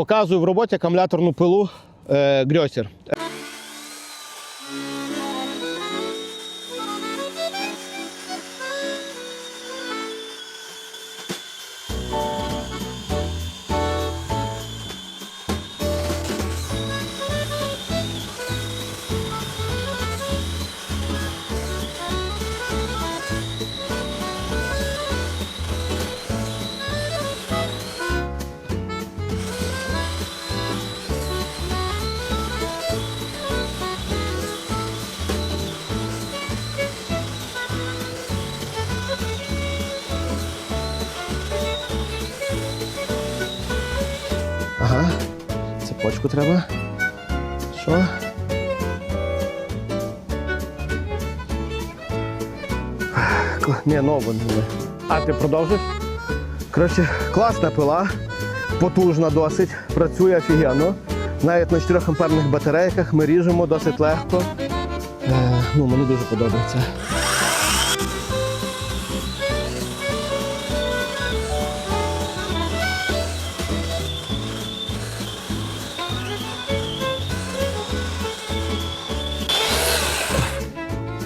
Показую в роботі акумуляторну пилу е, Грьосер. Цепочку треба. Що? Ні, нову не. А ти продовжиш? Коротше, класна пила, потужна досить, працює офігенно. Навіть на 4 амперних батарейках ми ріжемо досить легко. Е, ну, мені дуже подобається.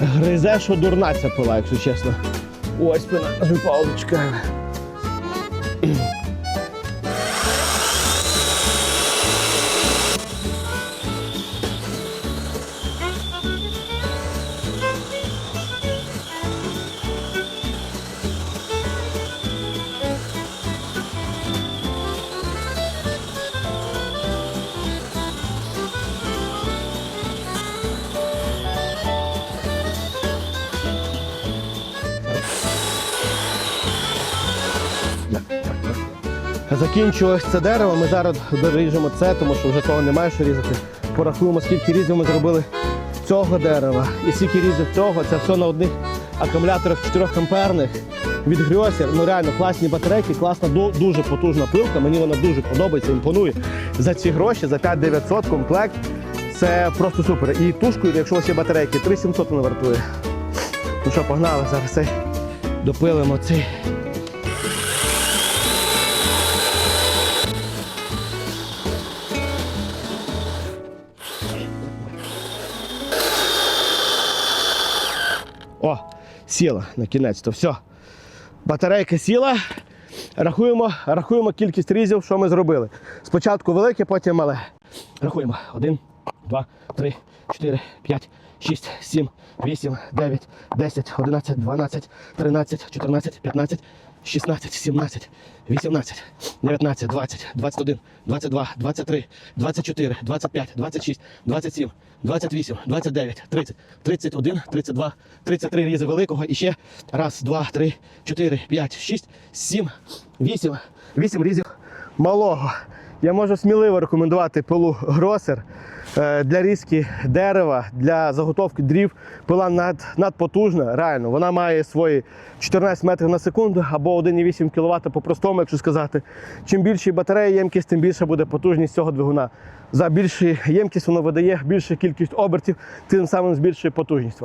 Гризе, що дурна ця пила, якщо чесно. Ось спина з Закінчилось це дерево, ми зараз доріжемо це, тому що вже того немає що різати. Порахуємо, скільки різів ми зробили цього дерева і скільки різів цього. Це все на одних акумуляторах 4 амперних від Грьосер. Ну реально класні батарейки, класна, дуже потужна пилка. Мені вона дуже подобається, імпонує. За ці гроші, за 5900 комплект. Це просто супер. І тушкою, якщо у вас є батарейки, 3700 вона вартує. Ну що, погнали зараз цей допилимо цей. О, сіла на кінець то все. Батарейка сіла. Рахуємо, рахуємо кількість різів, що ми зробили. Спочатку велике, потім мале. Рахуємо. Один, два, три, чотири, п'ять, шість, сім, вісім, дев'ять, десять, одинадцять, дванадцять, тринадцять, чотирнадцять, п'ятнадцять, шістнадцять, сімнадцять, вісімнадцять, дев'ятнадцять, двадцять, двадцять один, двадцять два, двадцять три, двадцять чотири, двадцять п'ять, двадцять шість, двадцять сім, двадцять вісім, двадцять дев'ять, тридцять, тридцять один, тридцять два, тридцять три різи великого і ще раз, два, три, чотири, п'ять, шість, сім, вісім, вісім різів малого. Я можу сміливо рекомендувати пилу Гросер для різки дерева, для заготовки дрів. Пила над, надпотужна, реально. Вона має свої 14 метрів на секунду або 1,8 кВт по-простому, якщо сказати. Чим більші батареї ємкість, тим більша буде потужність цього двигуна. За більшу ємкість воно видає більшу кількість обертів, тим самим збільшує потужність.